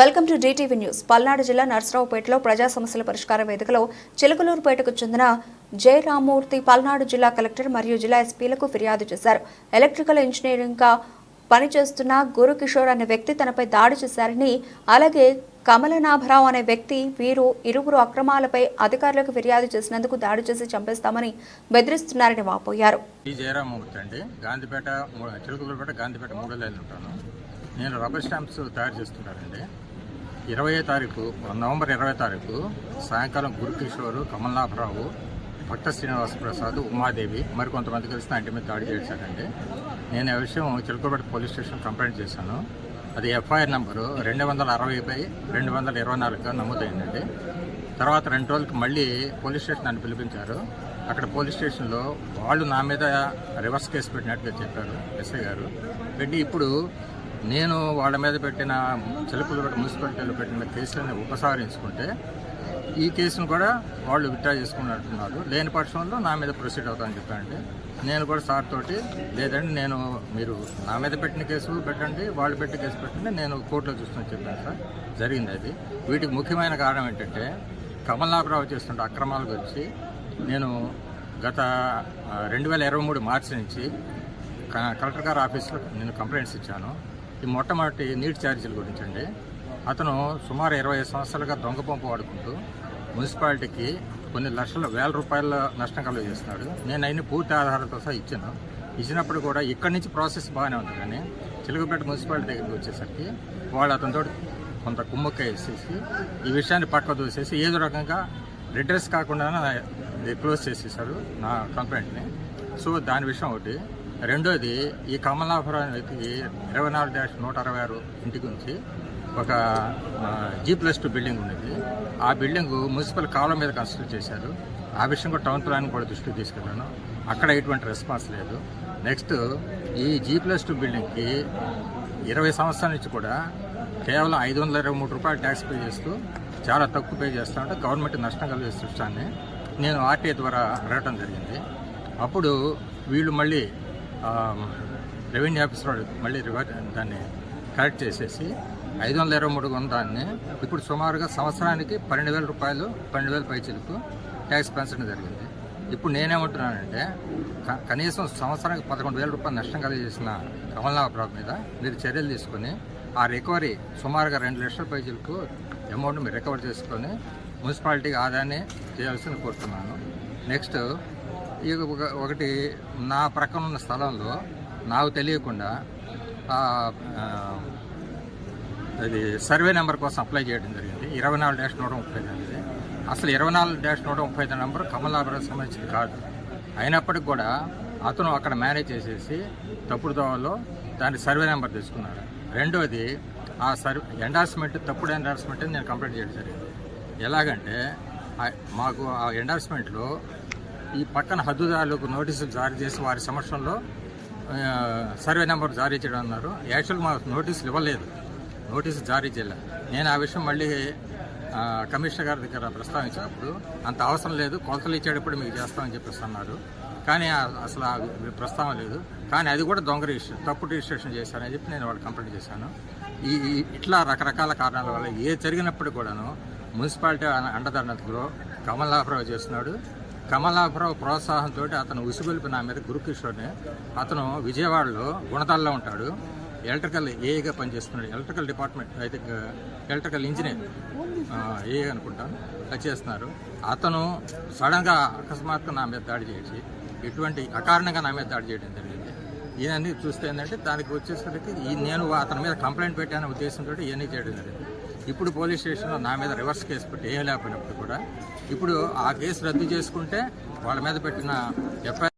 Welcome to DTV news. Palnadu జిల్లా నర్సరావుపేటలో ప్రజా సమస్యల పరిష్కార వేదికలో చిలకలూరుపేటకు చెందిన జె రామూర్తి పల్నాడు జిల్లా కలెక్టర్ మరియు జిల్లా ఎస్పీలకు ఫిర్యాదు చేశారు. ఎలక్ట్రికల్ ఇంజనీరింగ్గా పనిచేస్తున్న గురుకిషోర్ అనే వ్యక్తి తనపై దాడి చేశారని అలాగే కమలనాభరావు అనే వ్యక్తి వీరు ఇరువురు అక్రమాలపై అధికారులకు ఫిర్యాదు చేసినందుకు దాడి చేసి చంపేస్తామని బెదిరిస్తున్నారని వాపోయారు. ఈ జయరామూర్తి అండి. గాంధీపేట గాంధీపేట మూడో ఉంటాను. నేను రబ్బర్ స్టాంప్స్ తయారు చేస్తున్నానండి. ఇరవై తారీఖు నవంబర్ ఇరవై తారీఖు సాయంకాలం గురుకిషోర్ కమల్నాభరావు భక్త శ్రీనివాస ప్రసాద్ ఉమాదేవి మరి కొంతమంది కలిసి నా ఇంటి మీద దాడి చేశారండి. నేను ఆ విషయం చిలుకలూరుపేట పోలీస్ స్టేషన్ కంప్లైంట్ చేశాను. అది ఎఫ్ఐఆర్ నెంబరు రెండు వందల అరవైపై రెండు వందల ఇరవై నాలుగుగా నమోదైందండి. తర్వాత రెండు రోజులకి మళ్ళీ పోలీస్ స్టేషన్ నన్ను పిలిపించారు. అక్కడ పోలీస్ స్టేషన్లో వాళ్ళు నా మీద రివర్స్ కేసు పెట్టినట్టుగా చెప్పారు ఎస్ఐ గారు. పెట్టి ఇప్పుడు నేను వాళ్ళ మీద పెట్టిన చిలుకలు మున్సిపాలిటీలో పెట్టిన కేసులను ఉపసంహరించుకుంటే ఈ కేసును కూడా వాళ్ళు విత్డ్రా చేసుకున్నట్టున్నారు. లేని పక్షంలో నా మీద ప్రొసీడ్ అవుతానని చెప్పానండి నేను కూడా సార్ తోటి లేదండి నేను మీరు నా మీద పెట్టిన కేసు పెట్టండి వాళ్ళు పెట్టిన కేసు పెట్టండి నేను కోర్టులో చూసుకుని చెప్పాను సార్. జరిగింది అది. వీటికి ముఖ్యమైన కారణం ఏంటంటే కమల్నాభరావు చేస్తున్న అక్రమాల గురించి నేను గత రెండు వేల ఇరవై మూడు మార్చి నుంచి క- కలెక్టర్ గారి ఆఫీస్లో నేను కంప్లైంట్స్ ఇచ్చాను. ఈ మొట్టమొదటి నీటి ఛార్జీల గురించి అండి. అతను సుమారు ఇరవై ఐదు సంవత్సరాలుగా దొంగ పంపు వాడుకుంటూ మున్సిపాలిటీకి కొన్ని లక్షల వేల రూపాయల నష్టం కలుగజేస్తున్నాడు. నేను అయిన పూర్తి ఆధారాలతో సహా ఇచ్చాను. ఇచ్చినప్పుడు కూడా ఇక్కడి నుంచి ప్రాసెస్ బాగానే ఉంది కానీ చిలుకపేట మున్సిపాలిటీ దగ్గరికి వచ్చేసరికి వాళ్ళు అతనితో కొంత కుమ్మక్క వేసేసి ఈ విషయాన్ని పక్క దూసేసి ఏదో రకంగా రిడ్రెస్ కాకుండా క్లోజ్ చేసేసారు నా కంప్లైంట్ని సో దాని విషయం ఒకటి రెండోది ఈ కమలాపురం అనే వ్యక్తికి ఇరవై నాలుగు డాష్ నూట అరవై ఆరు ఇంటి గురించి ఒక జీ ప్లస్ టూ బిల్డింగ్ ఉండేది ఆ బిల్డింగ్ మున్సిపల్ కాలం మీద కన్స్ట్రక్ట్ చేశారు. ఆ విషయం కూడా టౌన్ ప్లాన్ కూడా దృష్టికి తీసుకెళ్ళాను. అక్కడ ఎటువంటి రెస్పాన్స్ లేదు. నెక్స్ట్ ఈ జీ ప్లస్ టూ బిల్డింగ్కి ఇరవై సంవత్సరాల నుంచి కూడా కేవలం ఐదు వందల ఇరవై మూడు రూపాయలు ట్యాక్స్ పే చేస్తూ చాలా తక్కువ పే చేస్తూ ఉంటే గవర్నమెంట్ నష్టం కలిగే సృష్టాన్ని నేను ఆర్టీఐ ద్వారా అడగటం జరిగింది. అప్పుడు వీళ్ళు మళ్ళీ Um, రెవెన్యూ ఆఫీసర్ మళ్ళీ రివర్ దాన్ని కరెక్ట్ చేసేసి ఐదు వందల ఇరవై మూడు ఉన్న దాన్ని ఇప్పుడు సుమారుగా సంవత్సరానికి పన్నెండు వేల రూపాయలు పన్నెండు వేల పైచీలకు ట్యాక్స్ పెంచడం జరిగింది. ఇప్పుడు నేనేమంటున్నానంటే కనీసం సంవత్సరానికి పదకొండు వేల రూపాయలు నష్టం కలిగజేసిన కమల్నాథరావు మీద మీరు చర్యలు తీసుకొని ఆ రికవరీ సుమారుగా రెండు లక్షల పైజీలకు అమౌంట్ మీరు రికవర్ చేసుకొని మున్సిపాలిటీకి ఆదాయాన్ని చేయాల్సింది కోరుతున్నాను. నెక్స్ట్ ఒకటి నా ప్రక్కన ఉన్న స్థలంలో నాకు తెలియకుండా అది సర్వే నెంబర్ కోసం అప్లై చేయడం జరిగింది. ఇరవై నాలుగు డాష్ నూట ముప్పై ఐదు అసలు ఇరవై నాలుగు డాష్ నూట ముప్పై ఐదు నెంబర్ కమలాపురం సంబంధించింది కాదు. అయినప్పటికి కూడా అతను అక్కడ మేనేజ్ చేసేసి తప్పుడు దోవలో దాని సర్వే నెంబర్ తీసుకున్నాడు. రెండోది ఆ సర్వే ఎండార్స్మెంట్ తప్పుడు ఎండార్స్మెంట్ నేను కంప్లైంట్ చేయడం జరిగింది. ఎలాగంటే మాకు ఆ ఎండార్స్మెంట్లో ఈ పక్కన హద్దుదారులకు నోటీసులు జారీ చేసి వారి సమక్షంలో సర్వే నెంబర్ జారీ చేయడం అన్నారు. యాక్చువల్గా మాకు నోటీసులు ఇవ్వలేదు. నోటీసు జారీ చేయలేదు నేను ఆ విషయం మళ్ళీ కమిషనర్ గారి దగ్గర ప్రస్తావించినప్పుడు అంత అవసరం లేదు కొలతలు ఇచ్చేటప్పుడు మీకు చేస్తామని చెప్పేసి అన్నారు. కానీ అసలు ప్రస్తావన లేదు. కానీ అది కూడా దొంగ రిజిస్ట్రేషన్ తప్పు రిజిస్ట్రేషన్ చేశానని చెప్పి నేను వాళ్ళు కంప్లైంట్ చేశాను. ఈ ఇట్లా రకరకాల కారణాల వల్ల ఏ జరిగినప్పుడు కూడాను మున్సిపాలిటీ అన- అండదండలో కమలాపురం చేస్తున్నాడు. కమలాపురం ప్రోత్సాహంతో అతను ఉసుగొలిపి నా మీద గురుకిషోర్ని. అతను విజయవాడలో గుణతాల్లో ఉంటాడు. ఎలక్ట్రికల్ ఏఏగా పనిచేస్తున్నాడు. ఎలక్ట్రికల్ డిపార్ట్మెంట్ అయితే ఎలక్ట్రికల్ ఇంజనీర్ ఏ అనుకుంటాను అది చేస్తున్నారు. అతను సడన్గా అకస్మాత్తుగా నా మీద దాడి చేసి ఎటువంటి అకారణంగా నా మీద దాడి చేయడం జరిగింది. ఇవన్నీ చూస్తే ఏంటంటే దానికి వచ్చేసరికి నేను అతని మీద కంప్లైంట్ పెట్టానే ఉద్దేశంతో ఇవన్నీ చేయడం జరిగింది. ఇప్పుడు పోలీస్ స్టేషన్లో నా మీద రివర్స్ కేసు పెట్టి ఏం లేకపోయినప్పుడు కూడా ఇప్పుడు ఆ కేసు రద్దు చేసుకుంటే వాళ్ళ మీద పెట్టిన ఎఫ్ఐఆర్